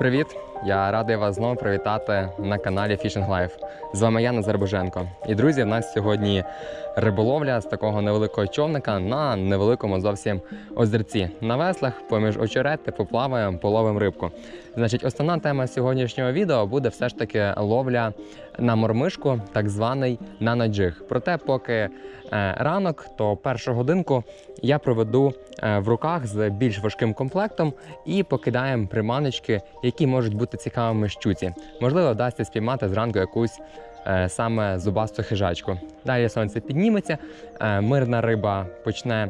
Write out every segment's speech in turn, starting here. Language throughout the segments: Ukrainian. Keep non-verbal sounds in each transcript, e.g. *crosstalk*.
Привіт! Я радий вас знову привітати на каналі Fishing Life. З вами я Назар Боженко. І друзі, в нас сьогодні риболовля з такого невеликого човника на невеликому зовсім озерці. На веслах поміж очерети поплаваємо, половимо рибку. Значить, основна тема сьогоднішнього відео буде все ж таки ловля на мормишку, так званий нанаджиг. Проте, поки е, ранок, то першу годинку я проведу е, в руках з більш важким комплектом і покидаємо приманочки, які можуть бути цікавими щуці. Можливо, вдасться спіймати зранку якусь саме зубасту хижачку. Далі сонце підніметься, е, мирна риба почне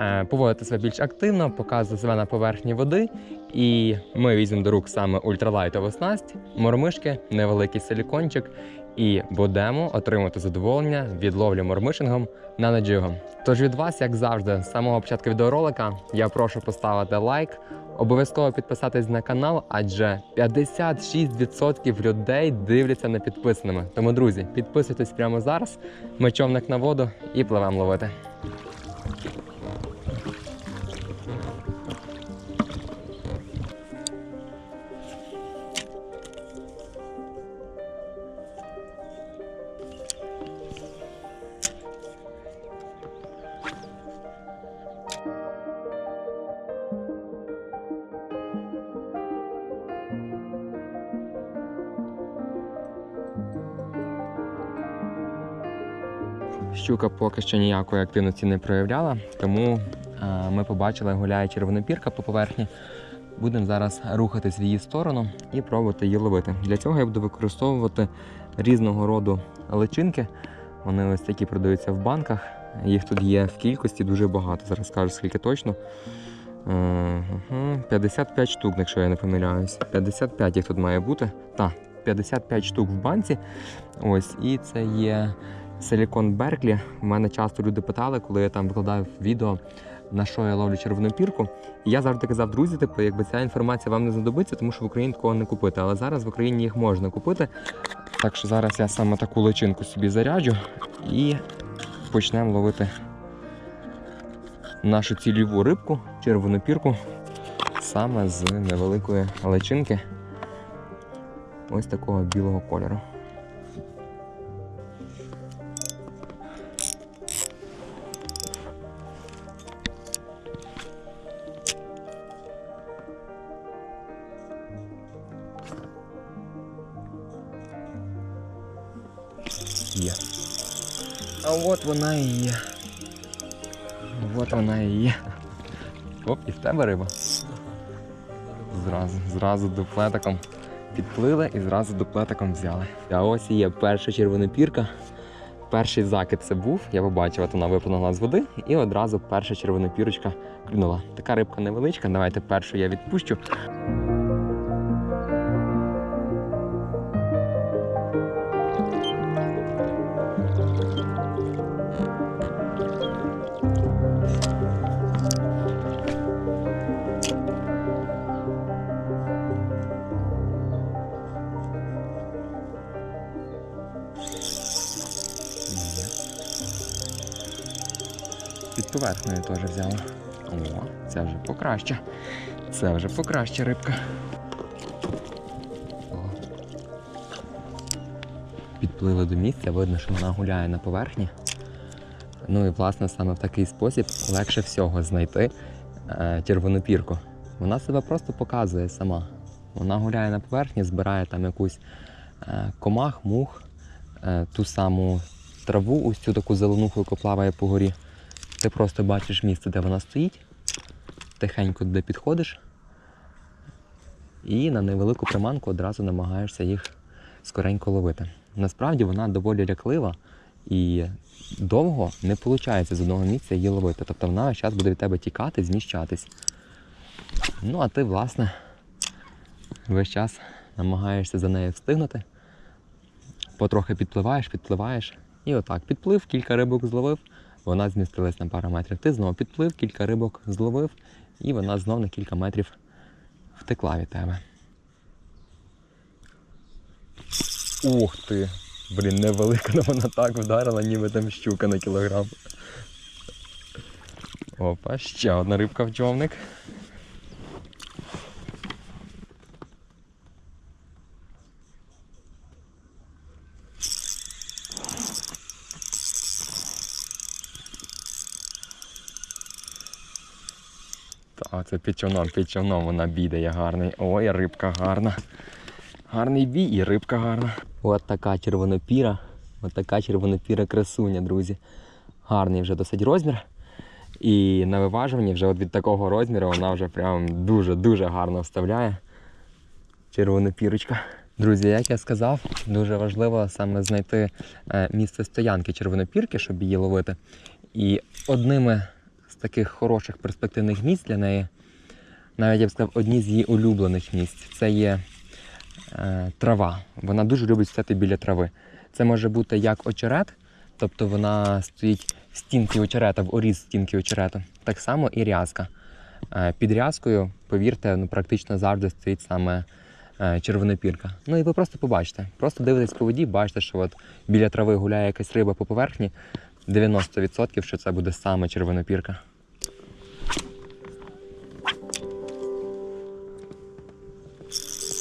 е, поводити себе більш активно, показує себе на поверхні води. І ми візьмемо до рук саме ультралайтову снасть, мормишки, невеликий силікончик, і будемо отримувати задоволення від ловлі мормишингом на наджигом. Тож від вас, як завжди, з самого початку відеоролика, я прошу поставити лайк, обов'язково підписатись на канал, адже 56% людей дивляться на підписаними. Тому, друзі, підписуйтесь прямо зараз. Ми човник на воду і пливемо ловити. Щука поки що ніякої активності не проявляла, тому е, ми побачили, гуляє червонопірка по поверхні. Будемо зараз рухатись в її сторону і пробувати її ловити. Для цього я буду використовувати різного роду личинки. Вони ось такі продаються в банках. Їх тут є в кількості дуже багато. Зараз скажу скільки точно. Е, угу, 55 штук, якщо я не помиляюсь. 55 їх тут має бути. Так, 55 штук в банці. Ось, і це є силікон Берклі. Мене часто люди питали, коли я там викладав відео, на що я ловлю червону пірку. І я завжди казав, друзі, типу, якби ця інформація вам не знадобиться, тому що в Україні такого не купити. Але зараз в Україні їх можна купити. Так що зараз я саме таку личинку собі заряджу і почнемо ловити нашу цільову рибку, червону пірку, саме з невеликої личинки. Ось такого білого кольору. От вона і є. От вона і є. Оп, і в тебе риба. Зразу, зразу дуплетиком підплили і зразу дуплетиком взяли. А ось є перша червонопірка. Перший закид це був, я побачив, от вона випливла з води, і одразу перша червонопірочка клюнула. Така рибка невеличка, давайте першу я відпущу. Покраще. Це вже покраще рибка. О. Підплили до місця, видно, що вона гуляє на поверхні. Ну і власне саме в такий спосіб легше всього знайти е, червону пірку. Вона себе просто показує сама. Вона гуляє на поверхні, збирає там якусь е, комах, мух, е, ту саму траву, ось цю таку зеленуху, яка плаває по горі. Ти просто бачиш місце, де вона стоїть, тихенько туди підходиш і на невелику приманку одразу намагаєшся їх скоренько ловити. Насправді вона доволі ляклива і довго не виходить з одного місця її ловити. Тобто вона час буде від тебе тікати, зміщатись. Ну, а ти, власне, весь час намагаєшся за нею встигнути. Потрохи підпливаєш, підпливаєш. І отак, підплив, кілька рибок зловив, вона змістилась на пару метрів. Ти знову підплив, кілька рибок зловив, і вона знов на кілька метрів втекла від тебе. Ух ти! Блін, невелика, але вона так вдарила, ніби там щука на кілограм. Опа, ще одна рибка в човник. А це під човном, під човном вона бідає гарний. Ой, рибка гарна. Гарний бій і рибка гарна. От така червонопіра. От така червонопіра красуня, друзі. Гарний вже досить розмір. І на виважуванні вже от від такого розміру вона вже прям дуже-дуже гарно вставляє. Червонопірочка. Друзі, як я сказав, дуже важливо саме знайти е, місце стоянки червонопірки, щоб її ловити. І одними таких хороших перспективних місць для неї, навіть я б сказав, одні з її улюблених місць це є е, трава. Вона дуже любить стояти біля трави. Це може бути як очерет, тобто вона стоїть в стінки очерета, в оріз стінки очерету. Так само і рязка. Е, Під рязкою, повірте, ну, практично завжди стоїть саме е, червонопірка. Ну і ви просто побачите. Просто дивитесь по воді, бачите, що от біля трави гуляє якась риба по поверхні. 90% що це буде саме червонопірка.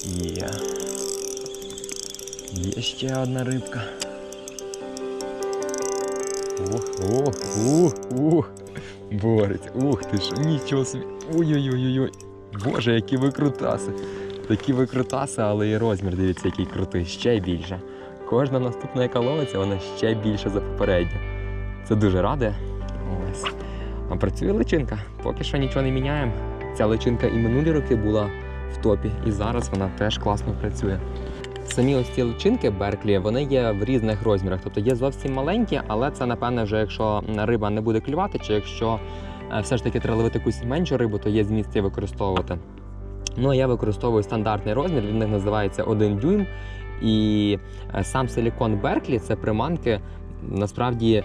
Є. Є ще одна рибка. Ух, ух, ух, ух. Борець, ух ти ж, нічого собі. Ой-ой-ой-ой. Боже, які викрутаси. Такі викрутаси, але і розмір, дивіться, який крутий, ще більше. Кожна наступна, яка ловиться, вона ще більше за попередню. Це дуже радує. Ось. А працює личинка. Поки що нічого не міняємо. Ця личинка і минулі роки була в топі, і зараз вона теж класно працює. Самі ось ці личинки Берклі, вони є в різних розмірах. Тобто є зовсім маленькі, але це напевне вже якщо риба не буде клювати, чи якщо е, все ж таки треба ловити якусь меншу рибу, то є зміст її використовувати. Ну, а я використовую стандартний розмір, він них називається 1 дюйм. І е, сам силікон Берклі це приманки насправді,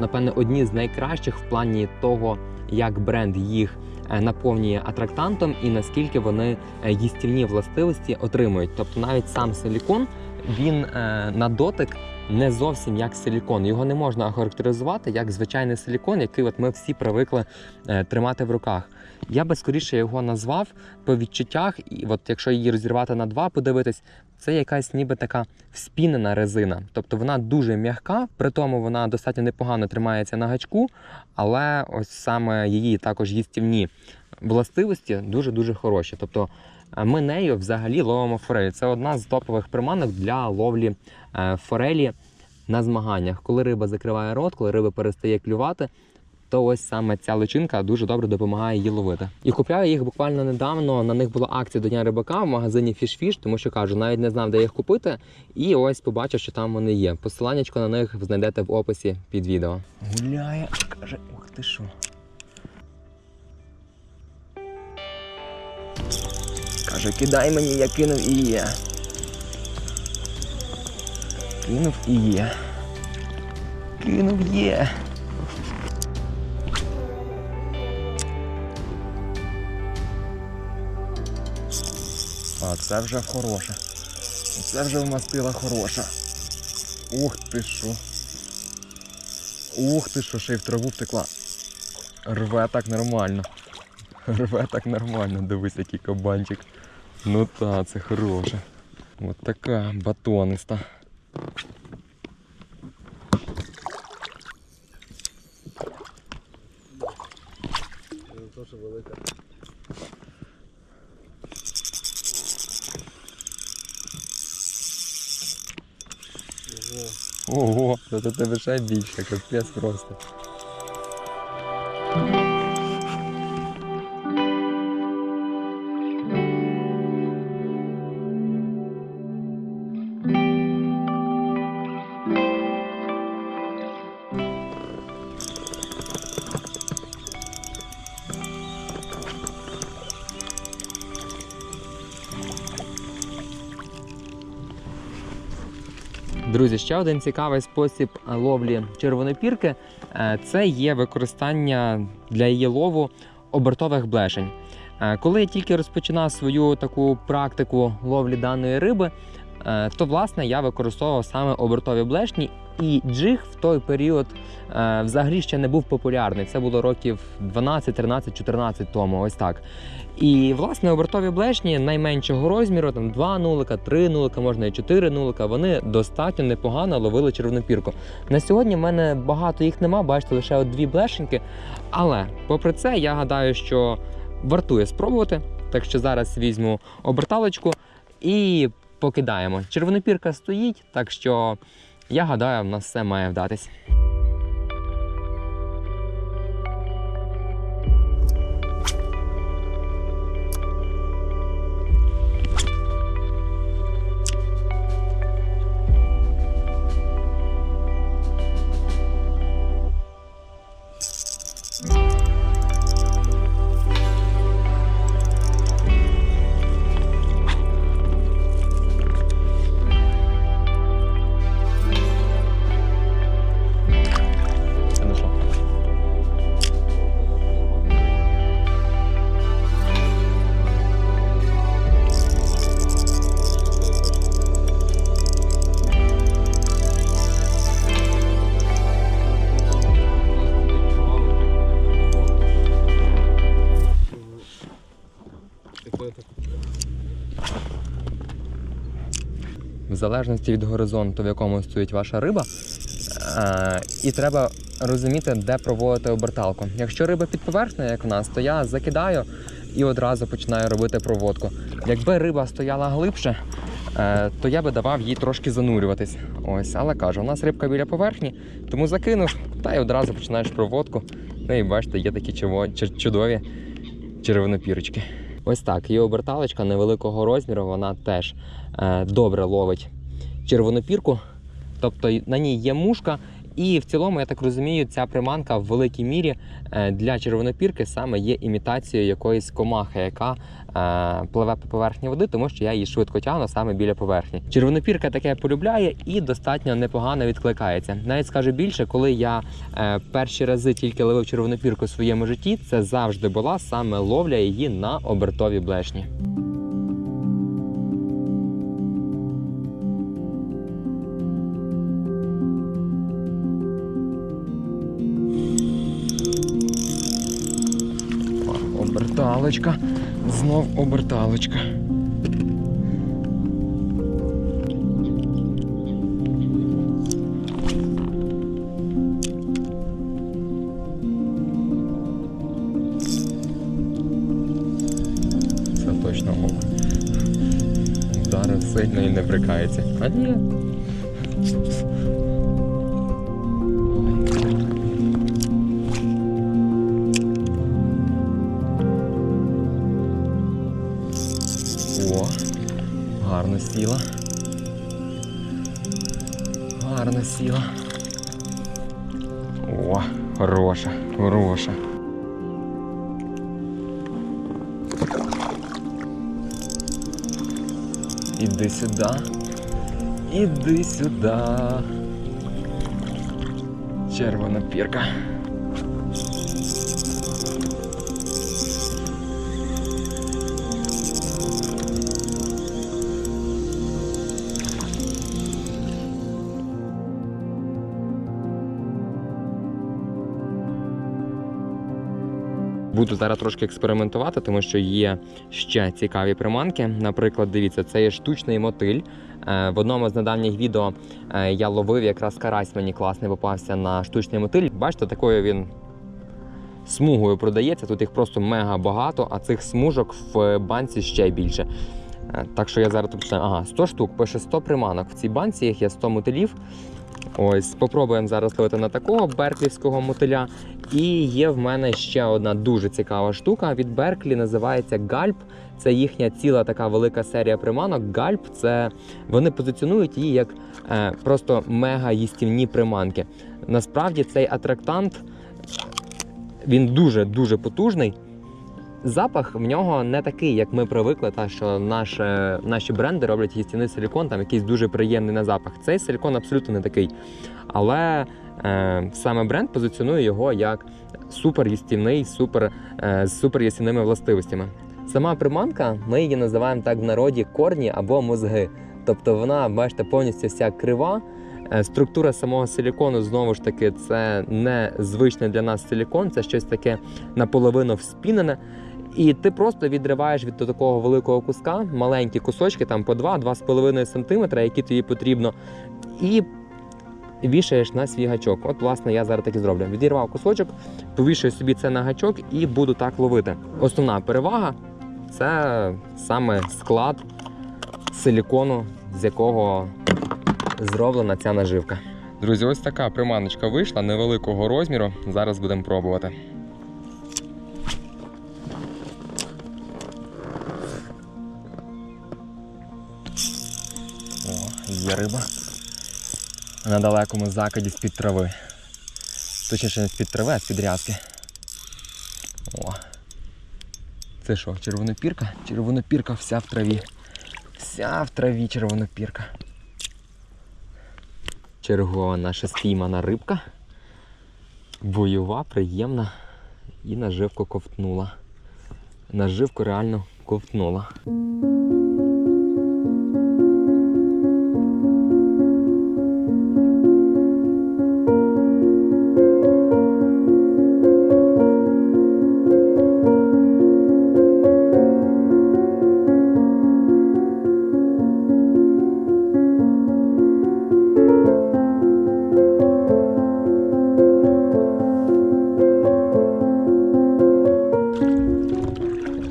напевне, одні з найкращих в плані того, як бренд їх наповнює атрактантом і наскільки вони е, їстівні властивості отримують. Тобто навіть сам силікон він е, на дотик не зовсім як силікон. Його не можна охарактеризувати як звичайний силікон, який от ми всі привикли е, тримати в руках. Я би скоріше його назвав по відчуттях, і от якщо її розірвати на два, подивитись, це якась ніби така вспінена резина. Тобто вона дуже м'яка, при тому вона достатньо непогано тримається на гачку, але ось саме її також їстівні властивості дуже-дуже хороші. Тобто е, ми нею взагалі ловимо форель. Це одна з топових приманок для ловлі е, форелі на змаганнях. Коли риба закриває рот, коли риба перестає клювати, то ось саме ця личинка дуже добре допомагає її ловити. І купляю їх буквально недавно. На них була акція до Дня рибака в магазині Fish, тому що кажу, навіть не знав, де їх купити. І ось побачив, що там вони є. Посиланнячко на них знайдете в описі під відео. Гуляє, каже, ух ти що. Каже, кидай мені, я кинув і є. Кинув і є. Кинув є. Це вже хороше. Це вже вмастила хороша. Ух ти що. Ух ти що, ще й в траву втекла. Рве так нормально. *laughs* Рве так нормально, дивись, який кабанчик. Ну та, це хороше. От така батониста. Дуже велика. Ого. Тебе капец більше, капець просто. Друзі, ще один цікавий спосіб ловлі червонопірки е, це є використання для її лову обертових блешень. Е, Коли я тільки розпочинав свою таку практику ловлі даної риби, е, то власне я використовував саме обертові блешні, і джиг в той період е, взагалі ще не був популярний. Це було років 12, 13, 14 тому. Ось так. І власне обертові блешні найменшого розміру, там 2 нулика, 3 нулика, можна і 4 нулика, вони достатньо непогано ловили червонопірку. На сьогодні в мене багато їх нема, бачите, лише от дві блешеньки. Але попри це, я гадаю, що вартує спробувати. Так що зараз візьму оберталочку і покидаємо. Червонопірка стоїть, так що я гадаю, в нас все має вдатись. Залежності від горизонту, в якому стоїть ваша риба, е, і треба розуміти, де проводити оберталку. Якщо риба під поверхнею, як в нас, то я закидаю і одразу починаю робити проводку. Якби риба стояла глибше, е, то я би давав їй трошки занурюватись. Ось, але кажу, у нас рибка біля поверхні, тому закинув та й одразу починаєш проводку. Ну і бачите, є такі чудові червонопірочки. Ось так, і оберталочка невеликого розміру, вона теж е, добре ловить червонопірку, тобто на ній є мушка. І в цілому, я так розумію, ця приманка в великій мірі е, для червонопірки саме є імітацією якоїсь комахи, яка е, пливе по поверхні води, тому що я її швидко тягну саме біля поверхні. Червонопірка таке полюбляє і достатньо непогано відкликається. Навіть скажу більше, коли я е, перші рази тільки ловив червонопірку в своєму житті, це завжди була саме ловля її на обертові блешні. Оберталочка. Знов оберталочка. Це точно око. Ударив сильно і не брикається. А ні. гарно сіла. Гарно сіла. О, хороша, хороша. Іди сюди. Іди сюди. Червона пірка. Буду зараз трошки експериментувати, тому що є ще цікаві приманки. Наприклад, дивіться, це є штучний мотиль. Е, В одному з недавніх відео е, я ловив якраз карась мені класний попався на штучний мотиль. Бачите, такою він смугою продається. Тут їх просто мега багато, а цих смужок в банці ще більше. Е, Так що я зараз ага, 100 штук, пише 100 приманок. В цій банці їх є 100 мотилів. Ось, спробуємо зараз ловити на такого берклівського мотиля. І є в мене ще одна дуже цікава штука від Берклі, називається Гальп. Це їхня ціла така велика серія приманок. Гальп це вони позиціонують її як е, просто мега їстівні приманки. Насправді цей атрактант він дуже дуже потужний. Запах в нього не такий, як ми привикли, та що наш, е, наші бренди роблять їстівний силікон, там якийсь дуже приємний на запах. Цей силікон абсолютно не такий. Але е, саме бренд позиціонує його як супер їстівний, супер, е, з супер їстівними властивостями. Сама приманка, ми її називаємо так в народі корні або мозги. Тобто вона, бачите, повністю вся крива. Е, Структура самого силікону знову ж таки це не звичний для нас силікон, це щось таке наполовину вспінене. І ти просто відриваєш від такого великого куска маленькі кусочки, там по 2-2,5 см, які тобі потрібно, і вішаєш на свій гачок. От, власне, я зараз так і зроблю. Відірвав кусочок, повішаю собі це на гачок і буду так ловити. Основна перевага це саме склад силікону, з якого зроблена ця наживка. Друзі, ось така приманочка вийшла невеликого розміру. Зараз будемо пробувати. Є риба. На далекому закиді з-під трави. Точніше не з-під трави, а з-під рязки. О. Це що, червонопірка? Червонопірка вся в траві. Вся в траві червонопірка. Чергова наша спіймана рибка. Бойова, приємна. І наживку ковтнула. Наживку реально ковтнула.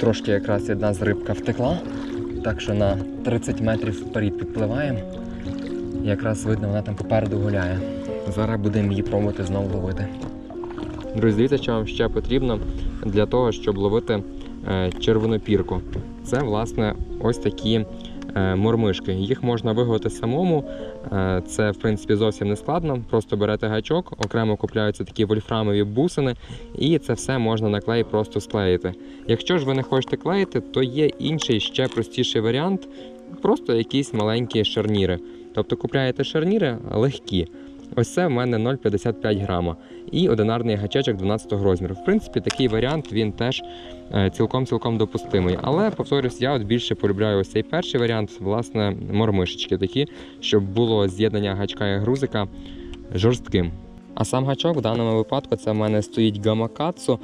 Трошки якраз одна з рибка втекла, так що на 30 метрів вперед підпливаємо. Якраз видно, вона там попереду гуляє. Зараз будемо її пробувати знову ловити. Друзі, дивіться, що вам ще потрібно для того, щоб ловити е, червонопірку. Це, власне, ось такі мормишки. Їх можна виготовити самому. Е, Це, в принципі, зовсім не складно. Просто берете гачок, окремо купляються такі вольфрамові бусини, і це все можна на клей просто склеїти. Якщо ж ви не хочете клеїти, то є інший ще простіший варіант, просто якісь маленькі шарніри. Тобто купляєте шарніри легкі. Ось це в мене 0,55 грама і одинарний гачечок 12 розміру. В принципі, такий варіант він теж е, цілком-цілком допустимий. Але повторюсь, я от більше полюбляю ось цей перший варіант, власне, мормишечки такі, щоб було з'єднання гачка і грузика жорстким. А сам гачок в даному випадку це в мене стоїть гамакацу.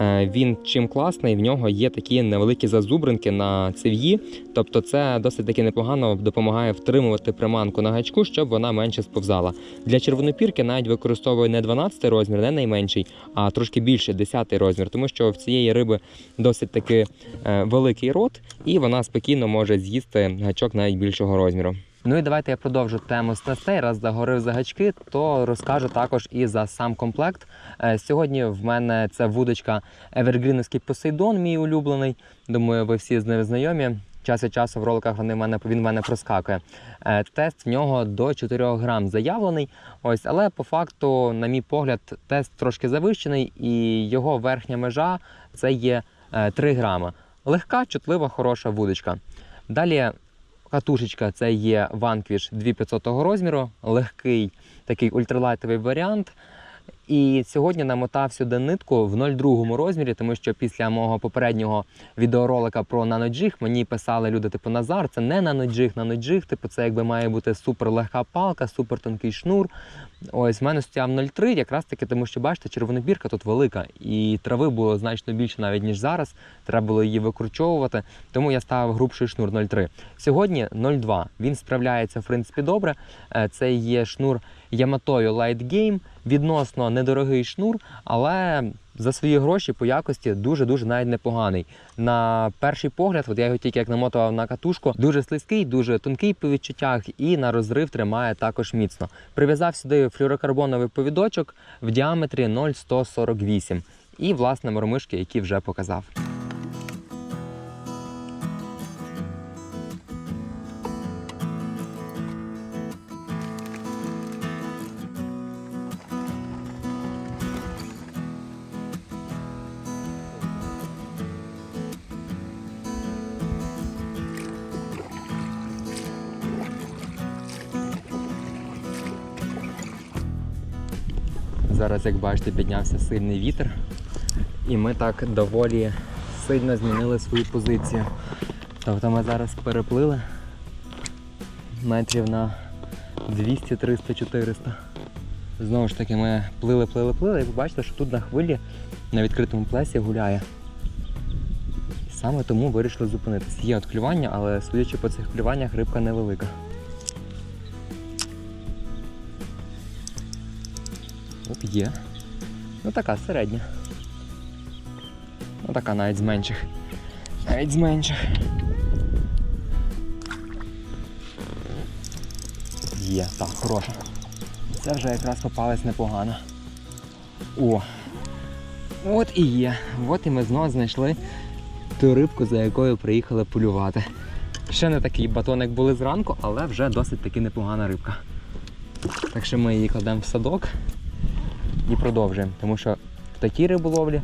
Е, Він чим класний, в нього є такі невеликі зазубринки на цев'ї. Тобто це досить таки непогано допомагає втримувати приманку на гачку, щоб вона менше сповзала. Для червонопірки навіть використовую не 12 розмір, не найменший, а трошки більше 10 розмір, тому що в цієї риби досить таки е, великий рот, і вона спокійно може з'їсти гачок навіть більшого розміру. Ну і давайте я продовжу тему снастей. Раз заговорив за гачки, то розкажу також і за сам комплект. Е, Сьогодні в мене це вудочка Evergreenівський Посейдон, мій улюблений. Думаю, ви всі з ним знайомі. Час від часу в роликах вони в мене, він в мене проскакує. Е, Тест в нього до 4 грам заявлений. Ось, але по факту, на мій погляд, тест трошки завищений, і його верхня межа це є е, 3 грама. Легка, чутлива, хороша вудочка. Далі катушечка це є Vanquish 2500 розміру, легкий такий ультралайтовий варіант. І сьогодні намотав сюди нитку в 0,2 розмірі, тому що після мого попереднього відеоролика про наноджиг мені писали люди, типу Назар, це не наноджиг, наноджиг, типу це якби має бути супер легка палка, супер тонкий шнур. Ось в мене стояв 0,3, якраз таки, тому що бачите, червонобірка тут велика, і трави було значно більше навіть ніж зараз. Треба було її викручовувати, тому я ставив грубший шнур 0,3. Сьогодні 0,2. Він справляється в принципі добре. Е, Це є шнур Yamato Light Game, відносно недорогий шнур, але за свої гроші по якості дуже-дуже навіть непоганий. На перший погляд, от я його тільки як намотував на катушку, дуже слизький, дуже тонкий по відчуттях і на розрив тримає також міцно. Прив'язав сюди флюрокарбоновий повідочок в діаметрі 0,148 і власне мормишки, які вже показав. Зараз, як бачите, піднявся сильний вітер, і ми так доволі сильно змінили свою позицію. Тобто ми зараз переплили метрів на 200, 300, 400. Знову ж таки, ми плили, плили, плили, і ви бачите, що тут на хвилі на відкритому плесі гуляє. Саме тому вирішили зупинитись. Є от клювання, але судячи по цих клюваннях, рибка невелика. Є. Ну така середня. Ну така навіть з менших. Навіть з менших. Є, так, хороша. Це вже якраз попалась непогано. О! От і є. От і ми знову знайшли ту рибку, за якою приїхали полювати. Ще не такий батон, як були зранку, але вже досить таки непогана рибка. Так що ми її кладемо в садок і продовжуємо. Тому що в такій риболовлі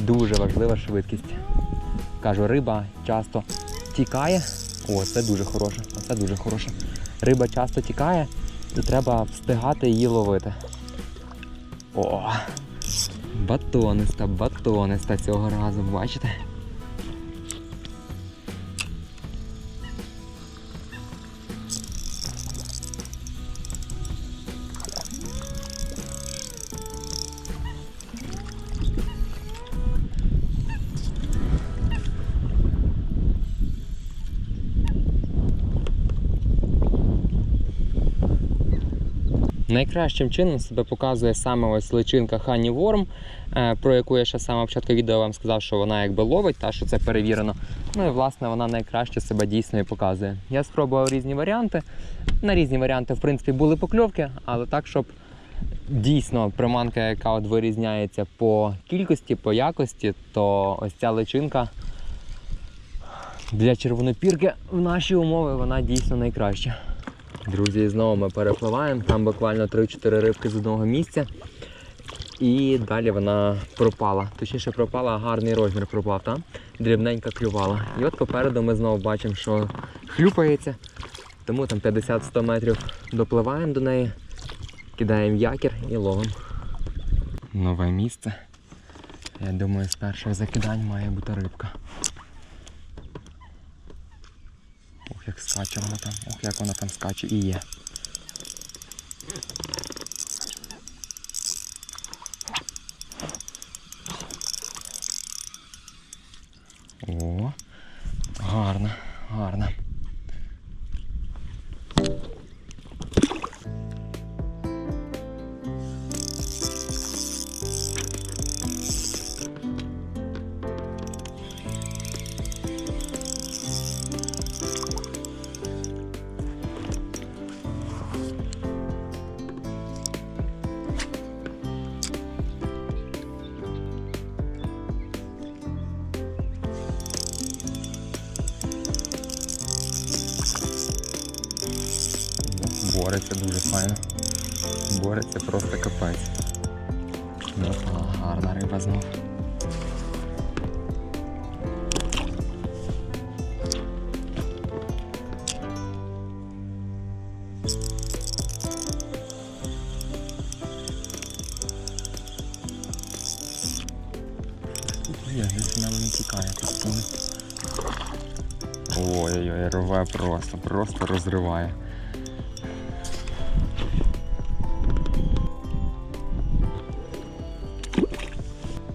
дуже важлива швидкість. Кажу, риба часто тікає. О, це дуже хороше. Це дуже хороше. Риба часто тікає і треба встигати її ловити. О! Батониста, батониста цього разу, бачите? Найкращим чином себе показує саме ось личинка Honey Worm, е, про яку я ще самого початку відео вам сказав, що вона якби ловить, та що це перевірено. Ну і власне вона найкраще себе дійсно і показує. Я спробував різні варіанти. На різні варіанти, в принципі, були покльовки, але так, щоб дійсно приманка, яка от вирізняється по кількості, по якості, то ось ця личинка для червонопірки в наші умови вона дійсно найкраща. Друзі, знову ми перепливаємо. Там буквально 3-4 рибки з одного місця. І далі вона пропала. Точніше, пропала, гарний розмір пропав, там дрібненька клювала. І от попереду ми знову бачимо, що хлюпається. Тому там 50-100 метрів допливаємо до неї, кидаємо якір і ловимо. Нове місце. Я думаю, з перших закидань має бути рибка. Ох, як скаче вона там, ох, як вона там скаче і є. О, гарно, гарно. Є, вона не тікає постійно. Ой-ой-ой, рве просто, просто розриває.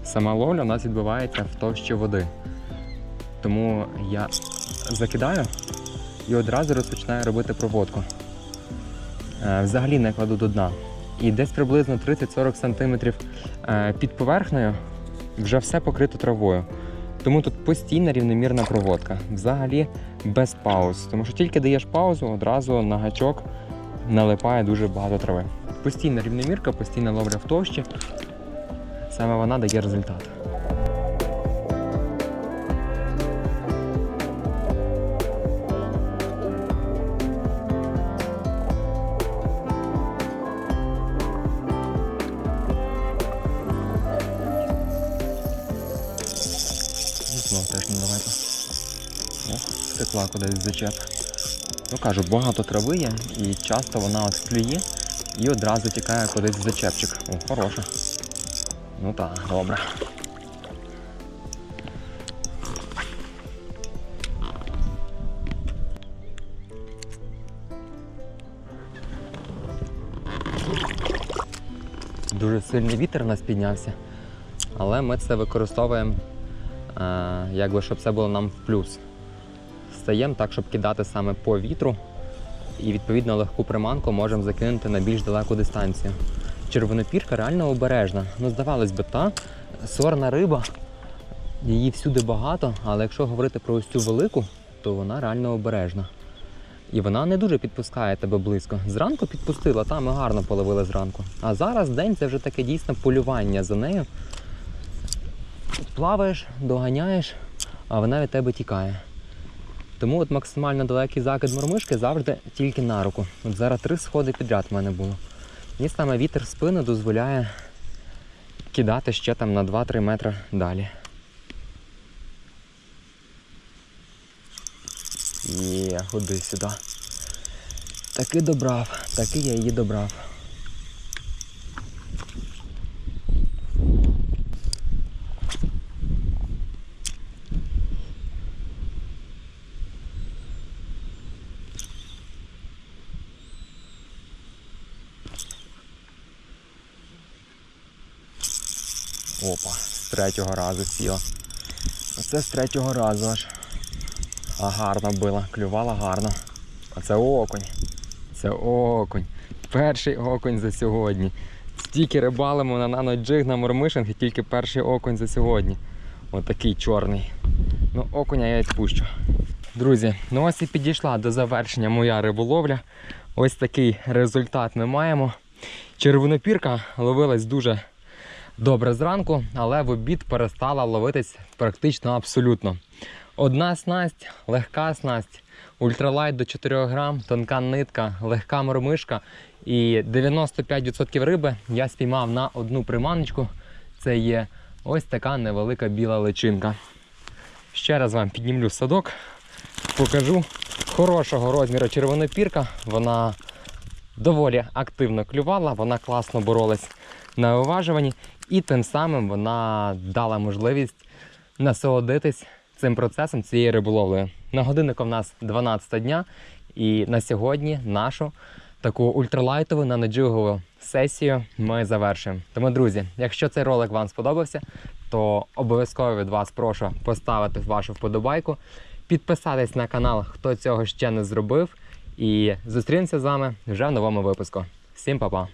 Сама ловля у нас відбувається в товщі води. Тому я закидаю і одразу розпочинаю робити проводку. Е, Взагалі не кладу до дна. І десь приблизно 30-40 см е, під поверхнею вже все покрито травою. Тому тут постійна рівномірна проводка. Взагалі без пауз. Тому що тільки даєш паузу, одразу на гачок налипає дуже багато трави. Постійна рівномірка, постійна ловля в товщі. Саме вона дає результат. Втекла кудись зачеп. Ну кажу, багато трави є і часто вона от клює і одразу тікає кудись в зачепчик. О, хороша. Ну так, добре. Дуже сильний вітер у нас піднявся, але ми це використовуємо, е, якби, щоб це було нам в плюс. Стаємо так, щоб кидати саме по вітру, і відповідно легку приманку можемо закинути на більш далеку дистанцію. червонопірка реально обережна. Ну, здавалось би, та сорна риба, її всюди багато, але якщо говорити про ось цю велику, то вона реально обережна. І вона не дуже підпускає тебе близько. Зранку підпустила, там ми гарно половили зранку. А зараз день це вже таке дійсне полювання за нею. Плаваєш, доганяєш, а вона від тебе тікає. Тому от максимально далекий закид мормишки завжди тільки на руку. От зараз три сходи підряд в мене було. І саме вітер в спину дозволяє кидати ще там на 2-3 метри далі. Є, ходи сюди. Таки добрав, таки я її добрав. Опа, з третього разу сіла. Оце з третього разу аж. А гарно била, клювала гарно. А це окунь. Це окунь. Перший окунь за сьогодні. Стільки рибалимо на наноджиг на мормишинг і тільки перший окунь за сьогодні. Отакий чорний. Ну, окуня я відпущу. Друзі, ну ось і підійшла до завершення моя риболовля. Ось такий результат ми маємо. Червонопірка ловилась дуже добре зранку, але в обід перестала ловитись практично абсолютно. Одна снасть, легка снасть, ультралайт до 4 грам, тонка нитка, легка мормишка. І 95% риби я спіймав на одну приманочку. Це є ось така невелика біла личинка. Ще раз вам піднімлю садок, покажу хорошого розміру червонопірка. Вона доволі активно клювала, вона класно боролась на виважуванні, і тим самим вона дала можливість насолодитись цим процесом цієї риболовлею. На годиннику в нас 12 дня, і на сьогодні нашу таку ультралайтову наноджигову сесію ми завершуємо. Тому, друзі, якщо цей ролик вам сподобався, то обов'язково від вас прошу поставити вашу вподобайку, підписатись на канал, хто цього ще не зробив. І зустрінемося з вами вже в новому випуску. Всім па-па!